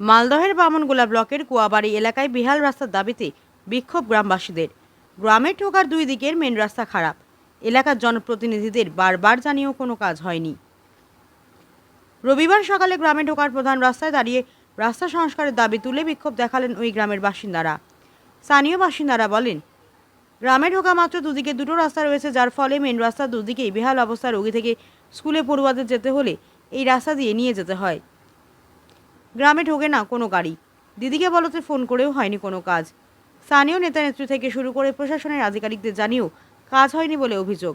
মালদহের বামনগোলা ব্লকের কুয়াবাড়ি এলাকায় বিহাল রাস্তার দাবিতে বিক্ষোভ গ্রামবাসীদের। গ্রামে ঢোকার দুই দিকের মেন রাস্তা খারাপ। এলাকার জনপ্রতিনিধিদের বারবার জানিয়েও কোনো কাজ হয়নি। রবিবার সকালে গ্রামে ঢোকার প্রধান রাস্তায় দাঁড়িয়ে রাস্তা সংস্কারের দাবি তুলে বিক্ষোভ দেখালেন ওই গ্রামের বাসিন্দারা। স্থানীয় বাসিন্দারা বলেন, গ্রামে ঢোকা মাত্র দুদিকে দুটো রাস্তা রয়েছে, যার ফলে মেন রাস্তার দুদিকেই বেহাল অবস্থা রোগী থেকে স্কুলে পড়ুয়াদের যেতে হলে এই রাস্তা দিয়ে নিয়ে যেতে হয়। গ্রামে ঢোকে না কোনো গাড়ি। দিদিকে বলতে ফোন করেও হয়নি কোনো কাজ। স্থানীয় নেতা নেত্রী থেকে শুরু করে প্রশাসনের আধিকারিকদের জানিয়েও কাজ হয়নি বলে অভিযোগ।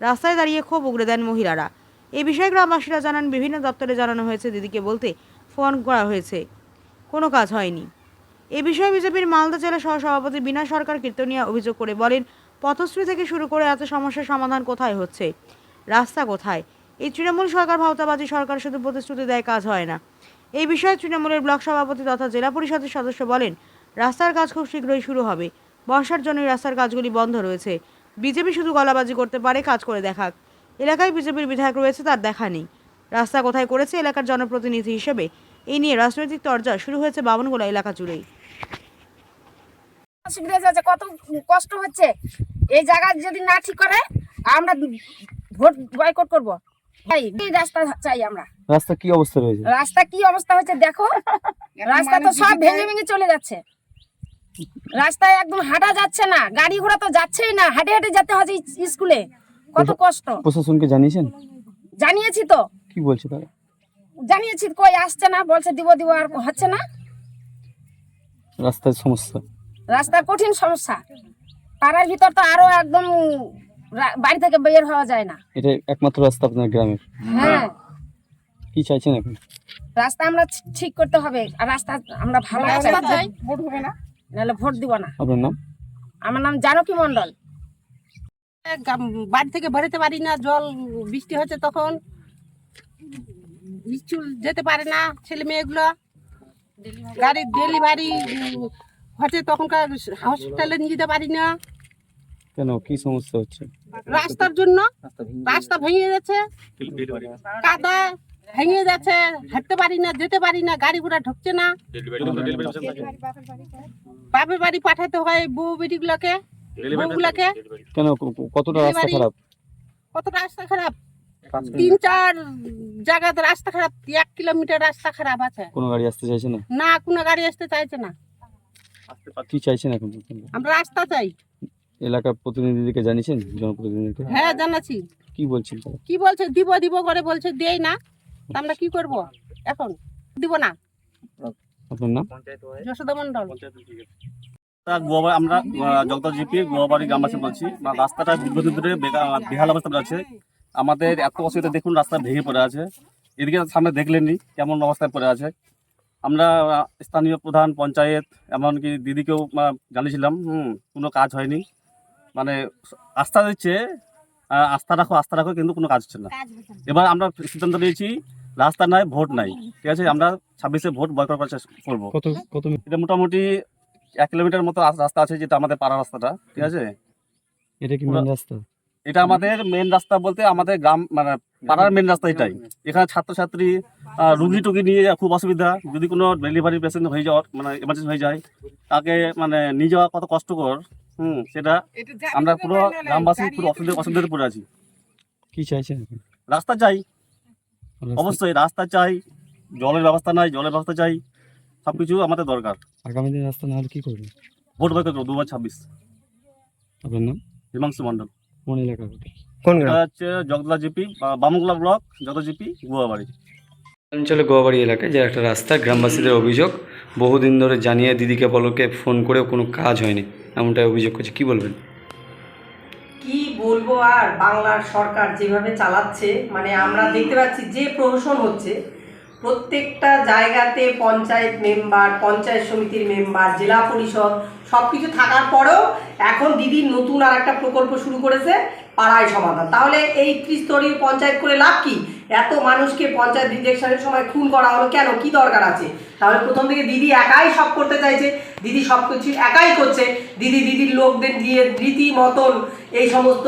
রাস্তায় দাঁড়িয়ে ক্ষোভ উগড়ে দেন মহিলারা। এ বিষয়ে গ্রামবাসীরা জানান, বিভিন্ন দপ্তরে জানানো হয়েছে দিদিকে বলতে ফোন করা হয়েছে। কোনো কাজ হয়নি। এ বিষয়ে বিজেপির মালদা জেলা সহসভাপতি বিনা সরকার কীর্তনিয়া অভিযোগ করে বলেন, পথশ্রী থেকে শুরু করে এত সমস্যার সমাধান কোথায় হচ্ছে? রাস্তা কোথায়? এই তৃণমূল সরকার ভাওতাবাজি সরকার শুধু প্রতিশ্রুতি দেয়, কাজ হয় না। এই বিষয়ে তৃণমূলের ব্লক সভাপতি তথা জেলা পরিষদের সদস্য বলেন, রাস্তার কাজ খুব শীঘ্রই শুরু হবে। বর্ষার জন্য রাস্তার কাজগুলি বন্ধ রয়েছে। বিজেপি শুধু গলাবাজি করতে পারে, কাজ করে দেখাক। এলাকায় বিজেপির বিধায়ক রয়েছে, তার দেখা নেই। রাস্তা কোথায় করেছে এলাকার জনপ্রতিনিধি হিসেবে এই নিয়ে রাজনৈতিক তরজা শুরু হয়েছে বাবনগোলা এলাকা জুড়েই। কত কষ্ট হচ্ছে। এই জায়গা যদি না ঠিক করে, আমরা ভোট বয়কট করব। রাস্তা চাই আমরা। রাস্তা কি অবস্থা রয়েছে? রাস্তা কি অবস্থা হচ্ছে দেখো। রাস্তা তো সব ভেঙে ভেঙে চলে যাচ্ছে। রাস্তায় একদম হাঁটা যাচ্ছে না গাড়ি ঘোড়া তো যাচ্ছেই না হাঁটে হাঁটে যেতে হচ্ছে স্কুলে। কত কষ্ট। প্রশাসনকে জানিয়েছেন? জানিয়েছি তো। কি বলছে তারা? জানিয়েছি কই আসছে না বলছে দিব দিব আর হচ্ছে না। রাস্তার সমস্যা। রাস্তার কঠিন সমস্যা। পাড়ার ভিতর তো আরও একদম বাড়ি থেকে বের হওয়া যায় না। এটা একমাত্র রাস্তা আপনার গ্রামের হ্যাঁ। কি চাইছেন এখন? রাস্তা আমরা ঠিক করতে হবে আর রাস্তা আমরা ভালো চাই। ভোট হবে না। নাহলে ভোট দিব না। আপনার নাম? আমার নাম জানকী মন্ডল গাম- বাড়ি থেকে বেরোতে পারি না জল বৃষ্টি হচ্ছে তখন। স্কুল যেতে পারে না ছেলে মেয়েগুলো। গাড়ি ডেলিভারি হচ্ছে তখনকার হসপিটালে নিয়ে যেতে পারি না। কেন? কি সমস্যা হচ্ছে? রাস্তার জন্য রাস্তা ভেঙে যাচ্ছে কাদা ভেঙে যাচ্ছে হাঁটতে পারি না যেতে পারি না গাড়ি ঘোড়া ঢুকছে না। বাপের বাড়ি পাঠাতে হয় বউ বেটিগুলোকে বউগুলোকে। কেন কতটা রাস্তা খারাপ? কত রাস্তা খারাপ? তিন চার জায়গাতে রাস্তা খারাপ এক কিলোমিটার রাস্তা খারাপ আছে। কোনো গাড়ি আসতে চাইছে না? না কোনো গাড়ি আসতে চাইছে না। কি চাইছেন এখন আমরা রাস্তা চাই। এলাকার প্রতিনিধিদেরকে জানিয়েছেন জনপ্রতিনিধিকে হ্যাঁ জানাচ্ছি। কি বলছেন কি বলছে? দিব দিব করে বলছে দেই না। তা আমরা কি করব? এখন দিব না। আপনার নাম? যশোদা মন্ডল তা গোয়াবাড়ি আমরা জগদা জিপি গোয়াবাড়ি গ্রামবাসী বলছি। বা রাস্তাটা দীর্ঘদিন ধরে বেহাল অবস্থা আছে। আমাদের এত অসুবিধা দেখুন রাস্তা ভেঙে পড়ে আছে। এদিকে সামনে দেখলেনই কেমন অবস্থায় পড়ে আছে। আমরা স্থানীয় প্রধান পঞ্চায়েত এমনকি দিদিকেও জানিয়েছিলাম হুম কোনো কাজ হয়নি। মানে আস্থা দিচ্ছে আস্থা রাখো আস্থা রাখো কিন্তু কোনো কাজ হচ্ছে না। এবার আমরা সিদ্ধান্ত নিয়েছি রাস্তা নাই ভোট নাই ঠিক আছে? আমরা ছাব্বিশে ভোট বয়কট করার চেষ্টা করব। কত কত এটা মোটামুটি এক কিলোমিটার মতো রাস্তা আছে যেটা আমাদের পাড়া রাস্তাটা ঠিক আছে? এটা কি মেন রাস্তা? এটা আমাদের মেন রাস্তা বলতে আমাদের গ্রাম মানে পাড়ার মেন রাস্তা এটাই। এখানে ছাত্রছাত্রী আহ, রুগী টুগি নিয়ে খুব অসুবিধা। যদি কোনো ডেলিভারি পেশেন্ট হয়ে যাওয়ার মানে এমার্জেন্সি হয়ে যায় তাকে মানে নিয়ে যাওয়া কত কষ্টকর। হুম সেটা আমরা পুরো গ্রামবাসী পুরো অসুবিধা অসুবিধাতে পড়ে আছি। কি চাইছেন রাস্তা চাই। অবশ্যই রাস্তা চাই। জলের ব্যবস্থা নাই জলের ব্যবস্থা চাই। সব কিছু আমাদের দরকার। আগামী দিন রাস্তা না হলে কি করবেন? ভোট করব দু হাজার ছাব্বিশ। আপনার নাম? হিমাংশু মণ্ডল। কোন এলাকা? এটা হচ্ছে জগদলা জিপি বামুগলা ব্লক জগদা জিপি গুয়াবাড়ি। অঞ্চলে গোয়াবাড়ি এলাকায় যে একটা রাস্তা গ্রামবাসীদের অভিযোগ বহুদিন ধরে জানিয়ে দিদিকে বলকে ফোন করেও কোনো কাজ হয়নি। এমনটাই অভিযোগ করছে। কি বলবেন? কি বলব আর? বাংলার সরকার যেভাবে চালাচ্ছে মানে আমরা দেখতে পাচ্ছি যে প্রহসন হচ্ছে, প্রত্যেকটা জায়গাতে পঞ্চায়েত মেম্বার, পঞ্চায়েত সমিতির মেম্বার, জেলা পরিষদ সব কিছু থাকার পরেও এখন দিদি নতুন আর একটা প্রকল্প শুরু করেছে। পাড়ায় সমাধান। তাহলে এই ত্রিস্তরীয় পঞ্চায়েত করে লাভ কি? এত মানুষকে পঞ্চায়েত রিজেকশনের সময় খুন করা হলো কেন? কি দরকার আছে? তাহলে প্রথম থেকে দিদি একাই সব করতে চাইছে, দিদি সব কিছু একাই করছে, দিদি দিদির লোকদের দিয়ে রীতি মতন এই সমস্ত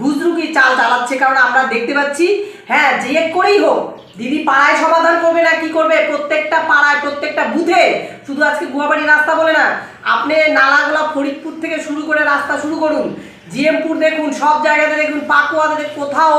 ভুজরুকি চাল চালাচ্ছে। কারণ আমরা দেখতে পাচ্ছি হ্যাঁ যে করেই হোক, দিদি পাড়ায় সমাধান করবে না, কি করবে? প্রত্যেকটা পাড়ায়, প্রত্যেকটা বুথে, শুধু আজকে গুয়াবাড়ি রাস্তা বলে না, আপনি নালাগোলা ফরিদপুর থেকে শুরু করে রাস্তা শুরু করুন। জিএমপুর দেখুন, সব জায়গাতে দেখুন, পাকুয়াতে কোথাও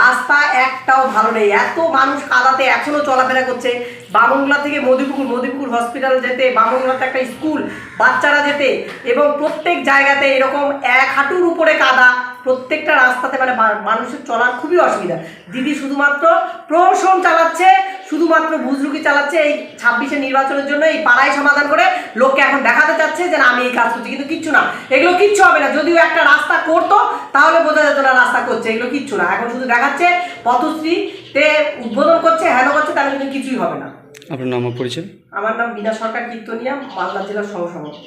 রাস্তা একটাও ভালো নেই। এত মানুষ কাদাতে এখনও চলাফেরা করছে। বামংলা থেকে মধুপুকুর মধুপুকুর হসপিটাল যেতে, বামনগোলাতে একটা স্কুল বাচ্চারা যেতে, এবং প্রত্যেক জায়গাতে এরকম এক হাঁটুর উপরে কাদা, প্রত্যেকটা রাস্তাতে মানে মানুষের চলার খুবই অসুবিধা। দিদি শুধুমাত্র প্রহসন চালাচ্ছে শুধুমাত্র বুজরুকি চালাচ্ছে এই ছাব্বিশে নির্বাচনের জন্য এই পাড়ায় সমাধান করে লোককে এখন দেখাতে চাচ্ছে যে আমি এই কাজ করছি কিন্তু কিচ্ছু না। এগুলো কিচ্ছু হবে না। যদিও একটা রাস্তা করতো তাহলে বোঝা যেত না রাস্তা করছে। এগুলো কিচ্ছু না। এখন শুধু দেখাচ্ছে পথশ্রীতে উদ্বোধন করছে হেন করছে তাহলে কিন্তু কিছুই হবে না। আপনার নাম পরিচয়? আমার নাম বিনা সরকার কীর্তনিয়া মালদা জেলার সহসভাপতি।